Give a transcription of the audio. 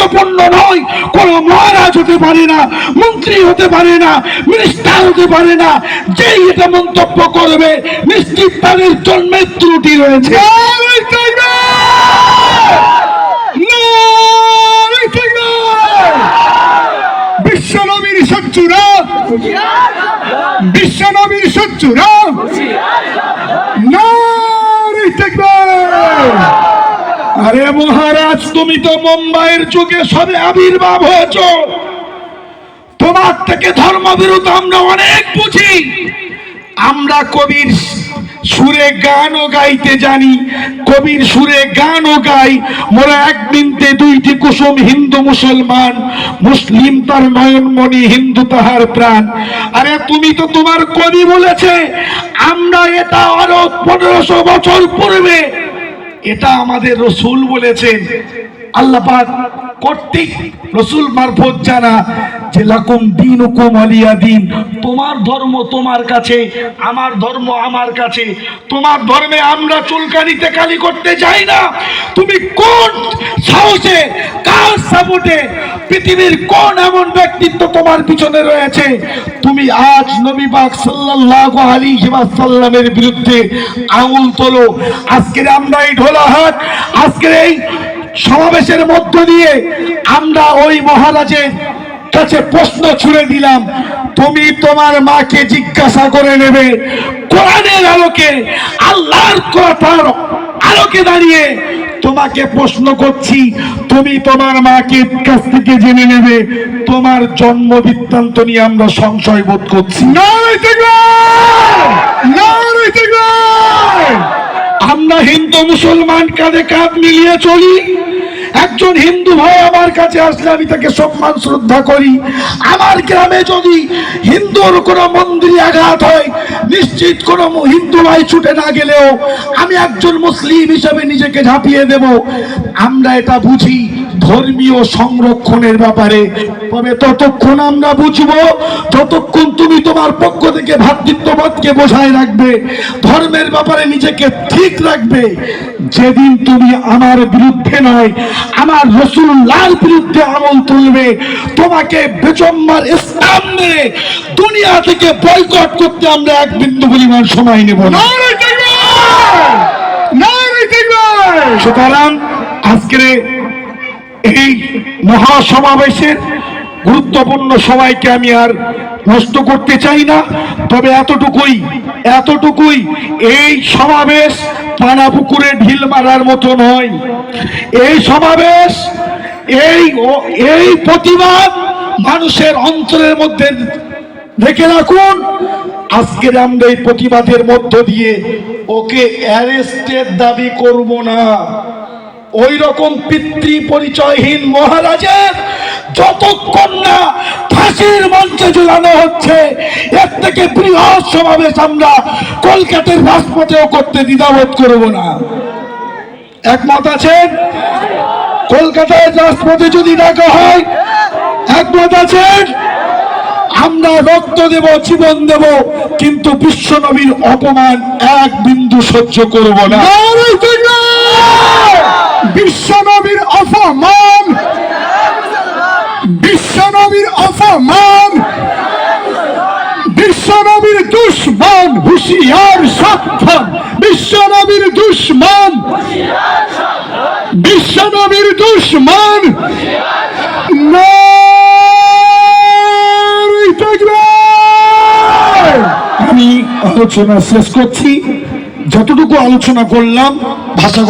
গুরুত্বপূর্ণ নয়। কোন মহারাজ হতে পারে না মন্ত্রী হতে পারে না মিনিস্টার হতে পারে না। যেই এটা মন্তব্য করবে নিশ্চিত তাদের জন্মের ত্রুটি রয়েছে। বিশ্বনবীর শত্রুরা বিশ্বনবীর শত্রুরা আরে মহারাজ, তুমি তো মুম্বাইয়ের যুগে সবে আবির্ভাব হয়েছ। তোমার থেকে ধর্মবিরোধ আমরা অনেক বুঝি। আমরা কবির সুরে গানও গাইতে জানি। কবির সুরে গানও গাই। মোরা এক মিনতে দুইটি কুসুম হিন্দু মুসলমান। মুসলিম তার নয়নমণি হিন্দু তাহার প্রাণ। আরে তুমি তো তোমার কবি বলেছে, আমরা এটা আরও পনেরোশো বছর পূর্বে এটা আমাদের রসুল বলেছেন। আল্লাহ পাক কর্তৃক রসুল মারফত জানা যে লাকুম দিন হুকুম আলিয়া দিন। তোমার ধর্ম তোমার কাছে, আমার ধর্ম আমার কাছে। তোমার ধর্মে আমরা চুলকানিতে কালি করতে যাই না। তুমি কোন সাহসে, কার সাপোর্টে পৃথিবীর কোন এমন ব্যক্তিত্ব তোমার পিছনে রয়েছে? তুমি আজ নবী পাক সাল্লাল্লাহু আলাইহি ওয়াসাল্লামের বিরুদ্ধে আঙুল তোলো। আজকের আমরা এই ঢোলাহাট আজকের এই সমাবেশের মধ্য দিয়ে আমরা ওই মহারাজের কাছে প্রশ্ন ছুড়ে দিলাম তুমি তোমার মাকে জিজ্ঞাসা করে নেবে। কোরআনের আলোকে আল্লাহর কথার আলোকে দাঁড়িয়ে তোমাকে প্রশ্ন করছি তুমি তোমার মাকে কাছ থেকে জেনে নেবে তোমার জন্ম বৃত্তান্ত নিয়ে আমরা সংশয় বোধ করছি। আমরা হিন্দু মুসলমান কাঁধে কাঁধ মিলিয়ে চলি একজন হিন্দু ভাই আমার কাছে আসলে আমি তাকে সম্মান শ্রদ্ধা করি। আমার গ্রামে যদি হিন্দুর কোনো মন্দিরে আঘাত হয়, নিশ্চিত কোনো হিন্দু ভাই ছুটে না গেলেও আমি একজন মুসলিম হিসেবে নিজেকে ঝাঁপিয়ে দেব। আমরা এটা বুঝি ধর্মীয় সংরক্ষণের ব্যাপারে। তবে ততক্ষণ আমরা বুঝব যতক্ষণ তুমি তোমার পক্ষ থেকে ভ্রাতৃত্ববোধকে বোঝায় রাখবে ধর্মের ব্যাপারে নিজেকে ঠিক রাখবে। যেদিন তুমি আমার বিরুদ্ধে নয় আমার রসুল্লাহর বিরুদ্ধে আমল তুলবে তোমাকে বেচম্মার ইসলাম নিয়ে দুনিয়া থেকে বয়কট করতে আমরা এক বিন্দু পরিমাণ সময় নেব না। সুতরাং আজকের এই মহাসমাবেশের গুরুত্বপূর্ণ সবাইকে আমি আর নষ্ট করতে চাই না, তবে এতটুকুই এতটুকুই এই সমাবেশ পানা পুকুরে ঢিল মারার মতো নয় এই সমাবেশ, এই এই প্রতিবাদ মানুষের অন্তরের মধ্যে রেখে রাখুন। আজকের আমরা এই প্রতিবাদের মধ্য দিয়ে ওকে অ্যারেস্টের দাবি করব না। ওই রকম পিতৃ পরিচয়হীন মহারাজের যতক্ষণ না ফাঁসির মঞ্চে ঝুলানো হচ্ছে এর থেকে বৃহৎ সমাবেশ আমরা কলকাতার রাজপথেও করতে দ্বিধাবোধ করব না। একমত আছেন? কলকাতায় রাজপথে যদি ডাকা হয় একমত আছেন? আমরা রক্ত দেব জীবন দেব কিন্তু বিশ্বনবীর অপমান এক বিন্দু সহ্য করব না। বিশ্বনবীর অপমান বিশ্বনবীর অপমান বিশ্বনবীর দুশ্মন, হুশিয়ার সাবধান। বিশ্বনবীর দুশ্মন বিশ্বনবীর দুশ্মন আমি আলোচনা শেষ করছি। যতটুকু আলোচনা করলাম ভাষা